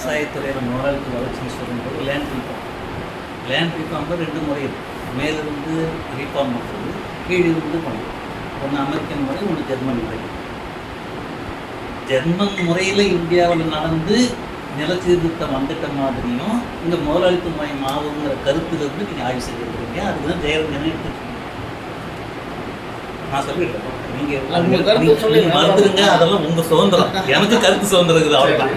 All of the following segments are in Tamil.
விவசாயத்துறையில் முதலாளித்து வளர்ச்சின்னு சொல்லும்போது லேண்ட் ரீஃபார்ம் லேண்ட் ரீஃபார்மில் ரெண்டு முறை இருக்குது மேலிருந்து ரீஃபார்ம் பண்ணுறது கீழிருந்து பண்ணுறது ஒன்று அமெரிக்கன் முறை ஒன்று ஜெர்மன் முறை. ஜெர்மன் முறையில் இந்தியாவில் நடந்து நிலச்சீர்திருத்தம் வந்துட்ட மாதிரியும் இந்த முதலாளித்துவமயம் ஆகுங்கிற கருத்திலிருந்து நீங்கள் ஆய்வு செஞ்சுருக்கீங்க அதுதான் ஜெயரஞ்சனை எடுத்துருக்கீங்க நான் சொல்லிடுறேன். மறுத்துருங்க அதெல்லாம் உங்க சுதந்திரம். எனக்கு கருத்து சுதந்திரம் இருக்குது அவ்வளவுதான்.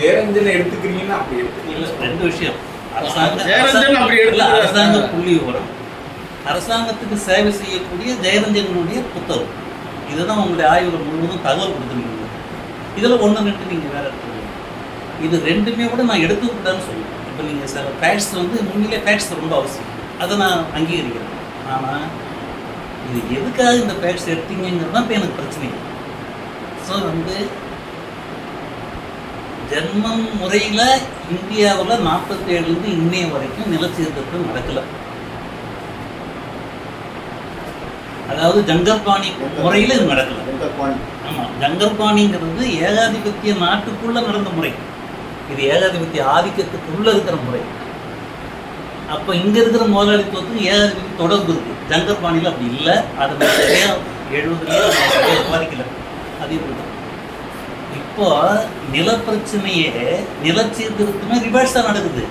ஜெயரஞ்சனை எடுத்துக்கிறீங்கன்னா அப்படி எடுத்துக்கல இல்ல, ரெண்டு விஷயம். அரசாங்க புள்ளி விவரம். அரசாங்கத்துக்கு சேவை செய்யக்கூடிய ஜெயரஞ்சனுடைய புத்தகம். இதுதான் உங்களுடைய ஆய்வுல முழுவதும் தகவல் கொடுத்துருக்கீங்க இதுல ஒண்ணு ரெண்டு நீங்க வேற எடுத்துக்கணும் இது ரெண்டுமே கூட நான் எடுத்துக்கூடாதுன்னு சொல்லுவேன் இப்போ நீங்க சில ஃபேக்ட்ஸ் வந்து உண்மையிலே ஃபேக்ட்ஸ் ரொம்ப அவசியம். அதை நான் அங்கீகரிக்கிறேன். ஆனா இது எதுக்காக இந்த ஃபேக்ட்ஸ் எடுத்தீங்கிறது தான் இப்போ எனக்கு பிரச்சனை. ஸோ வந்து ஜெர்மன் முறையில் இந்தியாவில் நாற்பத்தேழுலேருந்து இன்னைய வரைக்கும் நிலச்சீர்திருத்தம் நடக்கல. அதாவது ஜங்கர்பாணி முறையில் இது நடக்கல. ஆமாம் ஜங்கர்பாணிங்கிறது ஏகாதிபத்திய நாட்டுக்குள்ள நடந்த முறை. இது ஏகாதிபத்திய ஆதிக்கத்துக்குள்ள இருக்கிற முறை. அப்போ இங்க இருக்கிற முதலாளித்துவத்துக்கு ஏகாதிபத்திய தொடர்பு இருக்கு. ஜங்கர்பாணியில் அப்படி இல்லை. அதை நான் சரியா எழுபதுலேயே சரியா விவாதிக்கல. அதே இப்படிதான் இப்போ நிலப்பிரச்சனையே நிலச்சீர்திருத்தமே ரிவர்ஸாக நடக்குது.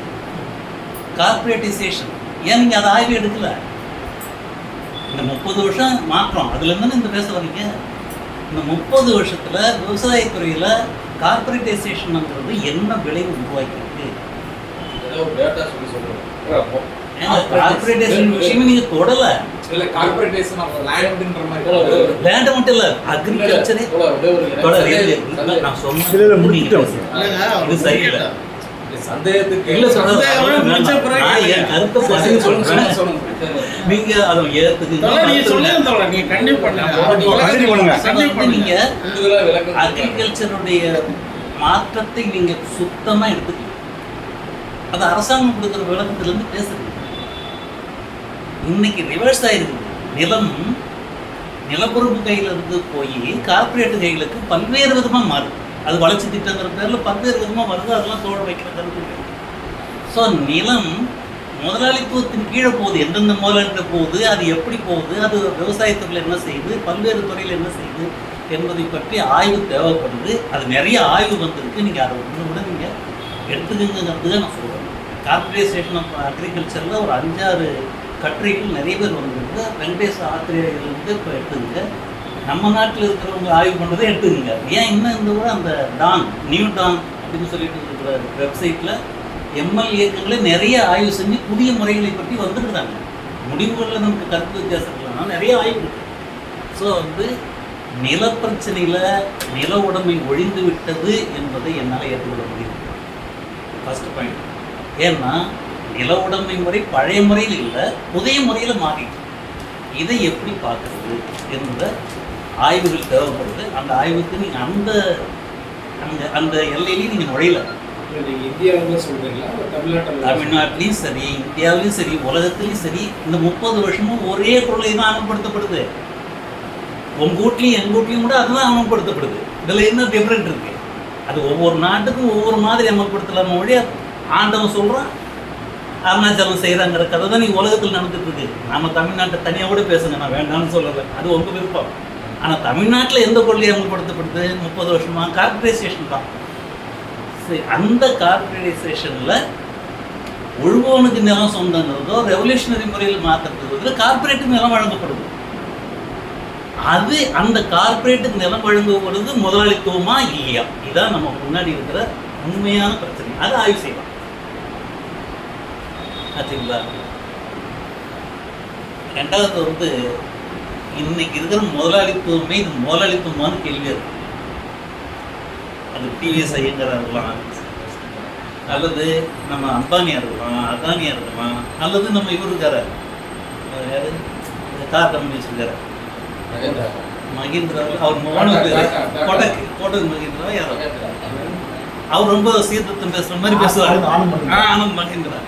கார்பரேட்டைசேஷன் ஏன் நீங்கள் அதை ஆய்வு எடுக்கல? இந்த முப்பது வருஷம் மாற்றம். அதுல இருந்து இந்த பேச வரீங்க இந்த முப்பது வருஷத்துல விவசாயத்துறையில் கார்பரேட்டைசேஷன்ங்கிறது என்ன விளைவு உருவாக்கியிருக்கு? ஏதோ டேட்டா சொல்லி கார்பரேட்டைசேஷன் விஷயமே நீங்க தொடல. இல்ல லேண்ட் மட்டும் அக்ரிகல்ச்சரே தொடர் நான் இல்ல, இல்ல, சொன்ன முடிச்சிட்டோம். இல்லைங்க, அவர் இது சரியில்லை. கேட்டார். சந்தேகத்துக்கு இல்ல சொல்றது சந்தேகம் முடிச்ச பிறகு நான் என் கருத்தை பதில் சொல்றேன். சொல்லுங்க நீங்க அதை ஏத்துக்குங்க. தோழர், நீங்க அக்ரிகல்ச்சருடைய மாற்றத்தை நீங்க சுத்தமா எடுத்துக்கலாம் அது அரசாங்கம் கொடுக்குற விளக்கத்திலிருந்து பேசுறது. இன்னைக்கு ரிவர்ஸ் ஆகிருக்கு நிலம் நிலப்பொறுப்பு கையில இருந்து போய் கார்பரேட் கைகளுக்கு பல்வேறு விதமா மாறுது அது வளர்ச்சி திட்டங்கிற பேர்ல பல்வேறு விதமா வருது. அதெல்லாம் தோழ வைக்கிறது ஸோ நிலம் முதலாளித்துவத்தின் கீழே போகுது. எந்தெந்த முதலாளிகிட்ட போகுது? அது எப்படி போகுது? அது விவசாயத்துறையில் என்ன செய்யுது? பல்வேறு துறையில் என்ன செய்யுது என்பதை பற்றி ஆய்வு தேவைப்படுது. அது நிறைய ஆய்வு வந்திருக்கு. நீங்கள் அதை ஒன்று கூட நீங்கள் எடுத்துக்கங்கிறது நான் சொல்கிறேன் கார்பரேஷன் ஆஃப் அக்ரிகல்ச்சரில் ஒரு அஞ்சாறு கட்டுரைகள் நிறைய பேர் வந்திருக்கு வெங்கடேஷ் ஆத்திரேயர்லேருந்து இப்போ எடுத்துங்க. நம்ம நாட்டில் இருக்கிறவங்க ஆய்வு பண்ணுறதை எடுத்துக்கங்க. ஏன் இன்னும் இந்த கூட அந்த டான் நியூ டான் அப்படின்னு சொல்லிட்டு இருக்கிற வெப்சைட்டில் எம்எல்ஏக்களே நிறைய ஆய்வு செஞ்சு புதிய முறைகளை பற்றி வந்துருக்குறாங்க. முடிவுகளில் நமக்கு கருத்து வித்தியாசம் இல்லைன்னா நிறைய ஆய்வு இருக்கு. ஸோ வந்து நிலப்பிரச்சனையில் நில உடைமை ஒழிந்து விட்டது என்பதை என்னால் ஏற்றுக்கொள்ள முடியும் ஃபர்ஸ்ட் பாயிண்ட் ஏன்னா நில உடைமை முறை பழைய முறையில் இல்லை புதிய முறையில் மாறிட்டு. இதை எப்படி பார்க்கறது என்பதை ஆய்வுகள் தேவைப்படுது. அந்த ஆய்வுக்கு நீங்கள் அந்த அந்த அந்த எல்லையிலையும் நீங்கள் நுழையல. நீங்க இந்தியாவுல சொல்றீங்களா? தமிழ்நாட்டுல? தமிழ்நாட்டிலையும் சரி இந்தியாவிலையும் சரி உலகத்திலையும் சரி இந்த முப்பது வருஷமும் ஒரே கொள்கை தான் அமல்படுத்தப்படுது உங்க வீட்லையும் எங்க வீட்லையும் கூட அதுதான் அமல்படுத்தப்படுது இதுல என்ன டிஃப்ரெண்ட் இருக்கு? அது ஒவ்வொரு நாட்டுக்கும் ஒவ்வொரு மாதிரி அமல்படுத்தலாம ஒழிய ஆண்டவன் சொல்றான் அருணாச்சலம் செய்கிறாங்கிற கதை தான் நீ உலகத்தில் நடந்துட்டு இருக்கு நம்ம தமிழ்நாட்டை தனியாக கூட பேசுங்க நான் வேண்டாம்னு சொல்லலை. அது உங்க விருப்பம். ஆனால் தமிழ்நாட்டில் எந்த கொள்கை அமல்படுத்தப்படுது? முப்பது வருஷமா கார்பரேசேஷன் தான். சரி அந்த கார்பரேசேஷனில் உழுவோனுக்கு நிலம் சொந்தங்கிறதோ ரெவல்யூஷனரி முறையில் மாற்றுறதுக்கு பதில் கார்பரேட்டுக்கு நிலம் வழங்கப்படுது. அது அந்த கார்பரேட்டுக்கு நிலம் வழங்கப்படுவது முதலாளித்துவமா இல்லையா? இதான் நம்ம முன்னாடி இருக்கிற உண்மையான பிரச்சனை. அதை ஆய்வு செய்யலாம். ஆச்சுங்களா ரெண்டாவது வந்து இன்னைக்கு இருக்கிற முதலாளித்துவமே இது முதலாளித்துவமான கேள்வி இருக்கு அது டிவிஎஸ் ஐயங்கரா இருக்கலாம் அல்லது நம்ம அம்பானியா இருக்கலாம் அதானியா இருக்கலாம் அல்லது நம்ம இவர் இருக்காரு? யாரு? கார் கம்பெனி வச்சிருக்காரு. மகேந்திரா. அவர் கோட்டக் கோட்டக் மகேந்திரா யாரோ? அவர் ரொம்ப சீர்திருத்தம் பேசுற மாதிரி பேசுவார். ஆனந்த் மகேந்திரா.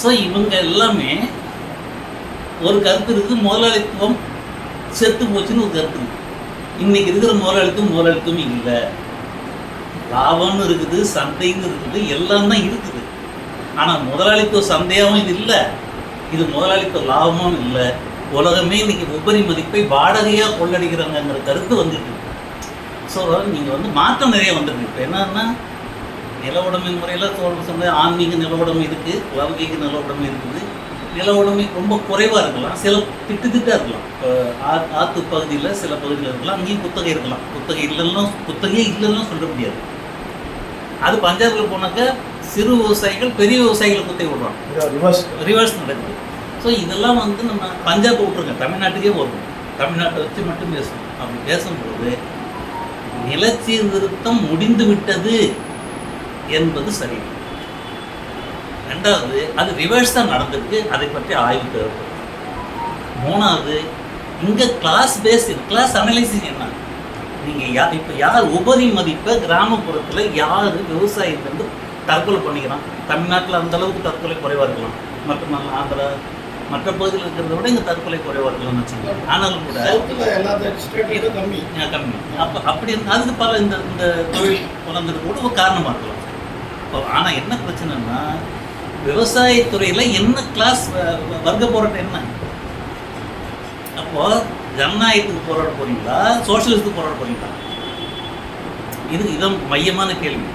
ஸோ இவங்க எல்லாமே ஒரு கருத்து இருக்கு முதலாளித்துவம் செத்து போச்சுன்னு ஒரு கருத்து இருக்கு இன்னைக்கு இருக்கிற முதலாளித்துவம் முதலாளித்துவம் இல்லை. லாபம்னு இருக்குது சந்தைன்னு இருக்குது எல்லாம் தான் இருக்குது. ஆனால் முதலாளித்துவ சந்தையாகவும் இது இல்லை. இது முதலாளித்துவ லாபமும் இல்லை. உலகமே இன்னைக்கு உபரி மதிப்பை வாடகையாக கொள்ளடிக்கிறாங்கங்கிற கருத்து வந்துட்டு ஸோ நீங்கள் வந்து மாற்றம் நிறைய வந்துருக்கு இப்போ என்னன்னா நில உடைமை முறையில் சொன்ன ஆன்மீக நில உடைமை இருக்குது லௌகீக நில உடைமை இருக்குது. நில உடைமை ரொம்ப குறைவாக இருக்கலாம். சில திட்டு திட்டா இருக்கலாம். இப்போ ஆ ஆற்று பகுதியில் சில பகுதியில் இருக்கலாம். அங்கேயும் குத்தகை இருக்கலாம். குத்தகை இல்லைன்னா குத்தகையே இல்லைன்னா சொல்ல முடியாது. அது பஞ்சாபில் போனாக்க சிறு விவசாயிகள் பெரிய விவசாயிகளை குத்தகை விடுறாங்க ரிவர்ஸ் நடக்குது. ஸோ இதெல்லாம் வந்து நம்ம பஞ்சாப் விட்ருங்க தமிழ்நாட்டுக்கே வரும் தமிழ்நாட்டை வச்சு மட்டும் பேசணும் அப்படி பேசும்போது நிலச்சீர்திருத்தம் முடிந்து விட்டது என்பது சரி. ரெண்டாவது அது ரிவர்ஸ் தான் நடந்திருக்கு அதை பற்றி ஆய்வு தேவைப்படும். மூணாவது இங்கே கிளாஸ் பேஸ்ட் கிளாஸ் அனலைசிஸ் என்ன? நீங்கள் யா இப்போ யார் உபரி மதிப்பை கிராமப்புறத்தில் யார் விவசாயத்திலேருந்து தற்கொலை பண்ணிக்கிறான் தமிழ்நாட்டில் அந்த அளவுக்கு தற்கொலை குறைவாக இருக்கலாம். மற்ற ஆந்திரா மற்ற பகுதியில் இருக்கிறத விட இங்கே தற்கொலை குறைவாக இருக்கலாம்னு வச்சுக்கோங்க. ஆனாலும் கூட கம்மி. கம்மி. அப்போ அப்படி இருந்தா அதுக்கு பல இந்த இந்த தொழில் வளர்ந்தது கூட ஒரு காரணமாக இருக்கலாம். இப்போ ஆனால் என்ன பிரச்சனைன்னா விவசாயத்துறையில் என்ன கிளாஸ் வர்க்க போராட்டம் என்ன? அப்போ ஜனநாயகத்துக்கு போராட போறீங்களா? சோஷியலிஸ்ட்டுக்கு போராட போறீங்களா? இது இதான் மையமான கேள்வி.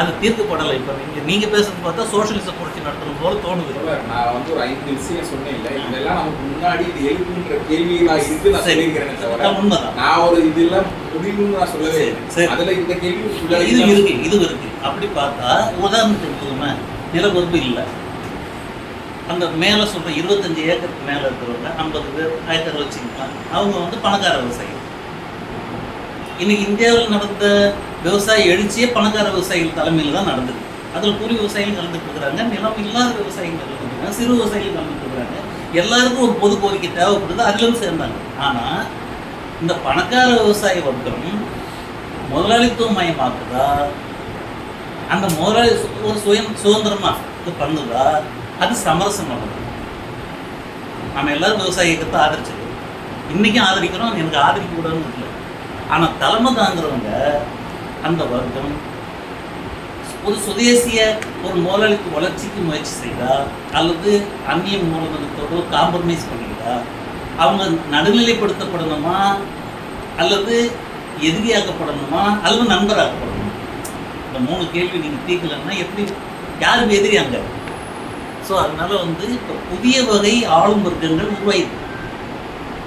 அது தீர்க்கப்படலை இப்போ நீங்கள் நீங்கள் பேசுறது பார்த்தா சோஷியலிச புரட்சி நடத்தணும் போல தோணுது. நான் வந்து ஒரு ஐந்து விஷயம் சொன்னேன். இல்ல இதெல்லாம் நமக்கு முன்னாடி இது எழுப்புன்ற கேள்விகளா இருக்கு நான். சொல்லியிருக்கிறேனே தவிர. உண்மைதான். நான் ஒரு இதெல்லாம் முடிவுன்னு நான் சொல்லவே சரி, இல்லை. அதுல இந்த கேள்வி இது இருக்கு இது இருக்கு. அப்படி பார்த்தா உதாரணத்துக்கு எடுத்துக்கோமே நிலப்பரப்பு இல்லை. அந்த மேலே சொல்ற இருபத்தஞ்சு ஏக்கருக்கு மேலே இருக்கிறவங்க ஐம்பது பேர் ஏக்கர் வச்சுக்கலாம் அவங்க வந்து பணக்கார விவசாயிகள். இன்னைக்கு இந்தியாவில் நடந்த விவசாய எழுச்சியே பணக்கார விவசாயிகள் தலைமையில் தான் நடந்தது. அதில் கூலி விவசாயிகள் கலந்துட்டு இருக்கிறாங்க நிலம் இல்லாத விவசாயிகள் கலந்துருக்காங்க சிறு விவசாயிகள் கலந்துட்டு இருக்கிறாங்க. எல்லாருக்கும் ஒரு பொது கோரிக்கை தேவைப்படுது அதுலேருந்து சேர்ந்தாங்க. ஆனால் இந்த பணக்கார விவசாய வர்க்கம் முதலாளித்துவ மயமாக்குதா? அந்த முதலாளி ஒரு சுயம் சுதந்திரமா இது பண்ணுதா? அது சமரசம் பண்ணுது நம்ம எல்லாரும் விவசாய இயக்கத்தை ஆதரிச்சிருக்கோம். இன்னைக்கும் ஆதரிக்கிறோம் எனக்கு ஆதரிக்க கூடாதுன்னு இல்லை. ஆனால் தலைமை தாங்குறவங்க அந்த வர்க்கம் ஒரு சுதேசிய ஒரு முதலாளிக்கு வளர்ச்சிக்கு முயற்சி செய்தா அல்லது அந்நிய மூலதனத்தோடு காம்ப்ரமைஸ் பண்ணிக்கிட்டா அவங்க நடுநிலைப்படுத்தப்படணுமா? அல்லது எதிரியாக்கப்படணுமா? அல்லது நண்பராகப்படணும் இந்த மூணு கேள்வி நீங்கள் தீர்க்கலன்னா எப்படி? யாருக்கு எதிரி அங்கே ஸோ அதனால வந்து இப்போ புதிய வகை ஆளும் வர்க்கங்கள் உருவாயிருக்கு.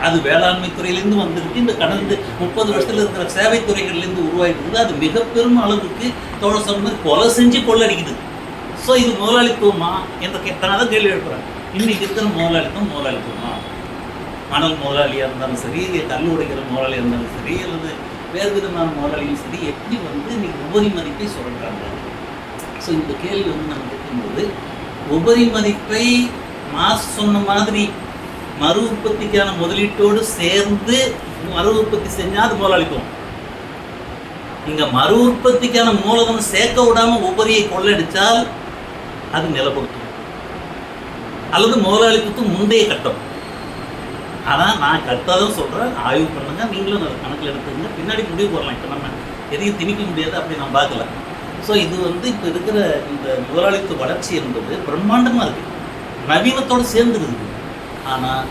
அது வேளாண்மை துறையிலேருந்து வந்திருக்கு. இந்த கடந்த முப்பது வருஷத்துல இருக்கிற சேவை துறைகள்லேருந்து உருவாயிருக்குது அது மிக பெரும் அளவுக்கு தோழ சொன்ன கொலை செஞ்சு கொள்ளடிக்குது. ஸோ இது முதலாளித்துவமா? என்ற கே தான் கேள்வி எழுப்புறாங்க. இன்னைக்கு இருக்கிற முதலாளித்துவம்? முதலாளித்துவமா? மணல் முதலாளியாக இருந்தாலும் சரி கல் உடைக்கிற முதலாளியாக இருந்தாலும் சரி அல்லது வேறு விதமான மாடலையும் சரி எப்படி வந்து இன்னைக்கு உபரி மதிப்பை சொல்கிறாங்க ஸோ இந்த கேள்வி வந்து நம்ம கேட்கும்போது உபரி மதிப்பை மாஸ் சொன்ன மாதிரி மறு உற்பத்திக்கான முதலீட்டோடு சேர்ந்து மறு உற்பத்தி செஞ்சால் அது முதலாளித்துவம். இங்கே மறு உற்பத்திக்கான மூலதனம் சேர்க்க விடாம உபரியை கொள்ளடிச்சால் அது நிலப்படுத்தும். அல்லது முதலாளித்துவத்துக்கு முந்தைய கட்டம். ஆனால் நான் கரெக்டாக சொல்கிறேன் ஆய்வு பண்ணுங்க நீங்களும் அதை கணக்கில் எடுத்துங்க பின்னாடி முடிவு போடலாம். இப்போ நம்ம எதையும் திணிக்க முடியாது அப்படி நான் பார்க்கல. ஸோ இது வந்து இப்போ இருக்கிற இந்த முதலாளித்துவ வளர்ச்சி என்பது பிரம்மாண்டமாக இருக்குது நவீனத்தோடு சேர்ந்து இருக்குது ஆனால்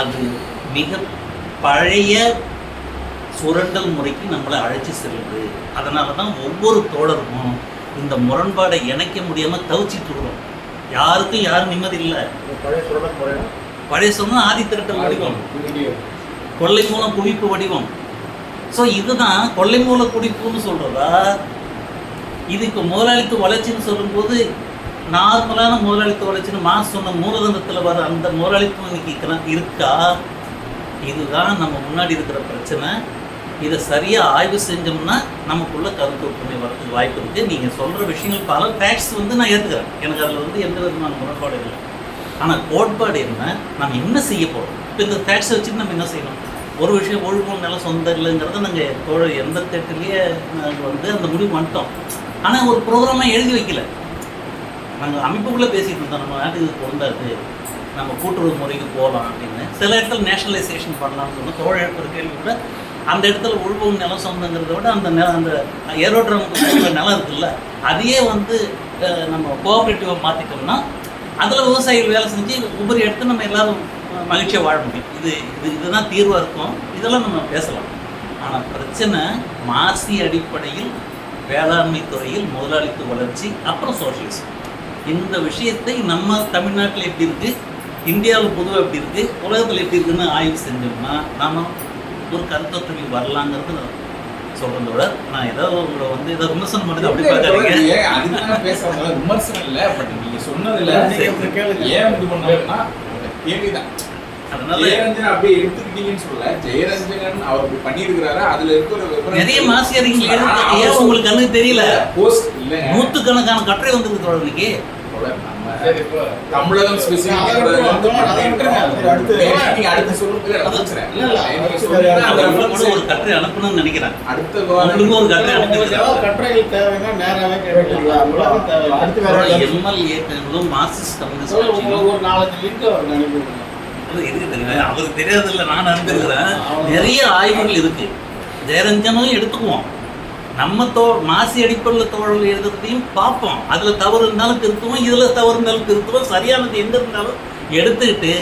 அது மிக பழைய சுரண்டல் முறைக்கு நம்மளை அழைச்சி செல்லுது. அதனால தான் ஒவ்வொரு தோழருக்கும் இந்த முரண்பாடை இணைக்க முடியாமல் தவிச்சிட்டு இருக்கிறோம். யாருக்கும் யாரும் நிம்மதி இல்லை. பழைய சுரண்டல் முறை பழைய சொன்னால் ஆதி திரட்டல் வடிவம். கொள்ளை மூலம் குவிப்பு வடிவம். ஸோ இதுதான் கொள்ளை மூல குடிப்புன்னு சொல்றதா. இது இப்போ முதலாளித்துவ வளர்ச்சின்னு சொல்லும்போது நார்மலான முதலாளித்துவ வளர்ச்சின்னு மாஸ் சொன்ன மூலதனத்தில் வர அந்த முதலாளித்துவம் இன்னைக்கு இருக்கா? இதுதான் நம்ம முன்னாடி இருக்கிற பிரச்சனை. இதை சரியாக ஆய்வு செஞ்சோம்னா நமக்குள்ள கருத்து ஒற்றுமை வரதுக்கு வாய்ப்பு இருக்குது நீங்கள் சொல்கிற விஷயங்கள் பல ஃபேக்ட்ஸ் வந்து நான் ஏற்றுக்கிறேன் எனக்கு அதில் வந்து எந்த விதமான முரண்பாடு இல்லை. ஆனால் கோட்பாடு என்ன? நம்ம என்ன செய்ய போகிறோம் இப்போ இந்த தேட்ஸை வச்சுட்டு நம்ம என்ன செய்யணும்? ஒரு விஷயம் ஒழுக்கம் நிலம் சொந்தம் இல்லைங்கிறத நாங்கள் தோழர் எந்த தேட்டர்லேயே நாங்கள் வந்து அந்த முடிவு வந்துட்டோம் ஆனால் ஒரு ப்ரோக்ராமாக எழுதி வைக்கல. நாங்கள் அமைப்புக்குள்ளே பேசிட்டு இருந்தோம். நம்ம நாட்டுக்கு இது பொருந்தாது. நம்ம கூட்டுறவு முறைக்கு போகலாம் அப்படின்னு. சில இடத்துல நேஷனலைசேஷன் பண்ணலாம்னு சொன்னால் தோழர் எழுப்புற கேள்வி கூட அந்த இடத்துல உழுவும் நிலம் சொந்தங்கிறத விட அந்த நிலம் அந்த ஏரோட்ரமுக்கு நிலம் இருக்குல்ல அதையே வந்து நம்ம கோஆப்ரேட்டிவாக மாற்றிட்டோம்னா அதில் விவசாயிகள் வேலை செஞ்சு ஒவ்வொரு இடத்துல நம்ம எல்லாரும் மகிழ்ச்சியாக வாழ முடியும். இது இது இதுதான் தீர்வாக இருக்கும். இதெல்லாம் நம்ம பேசலாம். ஆனால் பிரச்சனை மாசி அடிப்படையில் வேளாண்மை துறையில் முதலாளித்துவ வளர்ச்சி அப்புறம் சோஷியலிசம் இந்த விஷயத்தை நம்ம தமிழ்நாட்டில் எப்படி இருக்குது இந்தியாவில் பொதுவாக எப்படி இருக்குது உலகத்தில் எப்படி இருக்குன்னு ஆய்வு செஞ்சோம்னா நாம் ஒரு கருத்தொற்றுமைக்கு வரலாங்கிறது நான் சொல்றதோட நான் ஏதோ உங்களை வந்து ஏதோ விமர்சனம் பண்ணுறது அப்படி பேசுறதுனால விமர்சனம் இல்ல பட் நீங்க சொன்னதுல. ஏன் இது பண்ணோம்னா கேள்விதான். ஜெயரஞ்சன் அப்படியே எடுத்துக்கிட்டீங்கன்னு சொல்ல ஜெயரஞ்சன் அவர் பண்ணியிருக்கிறாரு? அதுல இருக்க ஒரு விவரம் நிறைய எழுத்து ஏன் உங்களுக்கு கண்ணுக்கு தெரியல? போஸ்ட் இல்லைங்க நூற்றுக்கணக்கான கட்டுரை வந்திருக்கு தோழர் தமிழகம் ஒரு கட்டுரை அனுப்பணும்னு நினைக்கிறேன். அடுத்த ஒரு கட்டுரை கட்டுரைகள் தேவைன்னா நேராவே கேட்டுக்கலாம். அவ்வளவுதான் தேவை. அடுத்து வேற ஏதாவது எம்எல் ஏற்கனவே மார்க்சிஸ்ட் கம்யூனிஸ்ட் ஒரு நாலஞ்சு லிங்க் இருக்கு தெரியுமா? அவருக்கு தெரியாதுல்ல நான் அனுப்பியிருக்கிறேன் நிறைய ஆய்வுகள் இருக்கு. ஜெயரஞ்சனும் எடுத்துக்குவோம் நம்ம தோ மாசி அடிப்படையில் தோழல் எழுதுறதையும் பார்ப்போம். அதில் தவறு இருந்தாலும் திருத்துவோம். இதில் தவறு இருந்தாலும் திருத்துவோம். சரியானது எங்கே இருந்தாலும் எடுத்துக்கிட்டு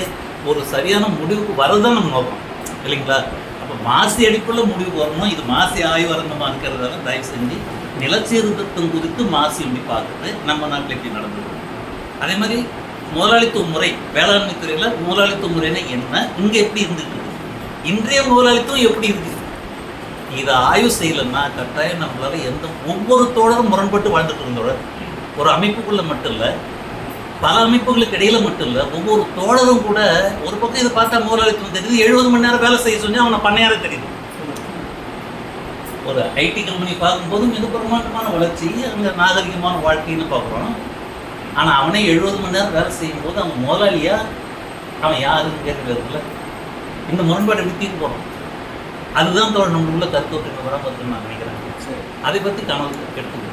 ஒரு சரியான முடிவுக்கு வரதான் நம்ம நோக்கம். இல்லைங்களா? அப்போ மாசி அடிப்படையில் முடிவுக்கு வரணும் இது மாசி ஆய்வரங்கமாக இருக்கிறதால தயவு செஞ்சு நிலச்சீர்திருத்தம் குறித்து மாசி அப்படி பார்க்குறது நம்ம நாட்டில் எப்படி நடந்தது அதே மாதிரி முதலாளித்துவ முறை வேளாண்மை துறையில் முதலாளித்துவ முறைன்னா என்ன? இங்கே எப்படி இருந்துட்டு இருக்கு? இன்றைய முதலாளித்துவம் எப்படி இருக்குது இதை ஆய்வு செய்யலைன்னா கட்டாயம் நம்மளால் எந்த ஒவ்வொரு தோழரும் முரண்பட்டு வாழ்ந்துட்டு இருந்தோட ஒரு அமைப்புக்குள்ளே மட்டும் இல்லை பல அமைப்புகளுக்கு இடையில மட்டும் இல்லை ஒவ்வொரு தோழரும் கூட ஒரு பக்கம் இதை பார்த்தா முதலாளித்துவம் தெரியுது எழுபது மணி நேரம் வேலை செய்ய சொன்னால் அவனை பண்ணையார தெரியுது. ஒரு ஐடி கம்பெனி பார்க்கும்போது மிக பிரமாண்டமான வளர்ச்சி அங்கே நாகரிகமான வாழ்க்கைன்னு பார்க்குறோம். ஆனால் அவனே எழுபது மணி நேரம் வேலை செய்யும்போது அவன் முதலாளியாக அவன் யாருன்னு கேட்கறதுல இந்த முரண்பாட்டை வித்திட்டு போகிறோம் அதுதான் தோழர் நம்மளுக்குள்ள வராம இருக்குன்னு நான் நினைக்கிறேன். அதை பற்றி கனவு எடுத்து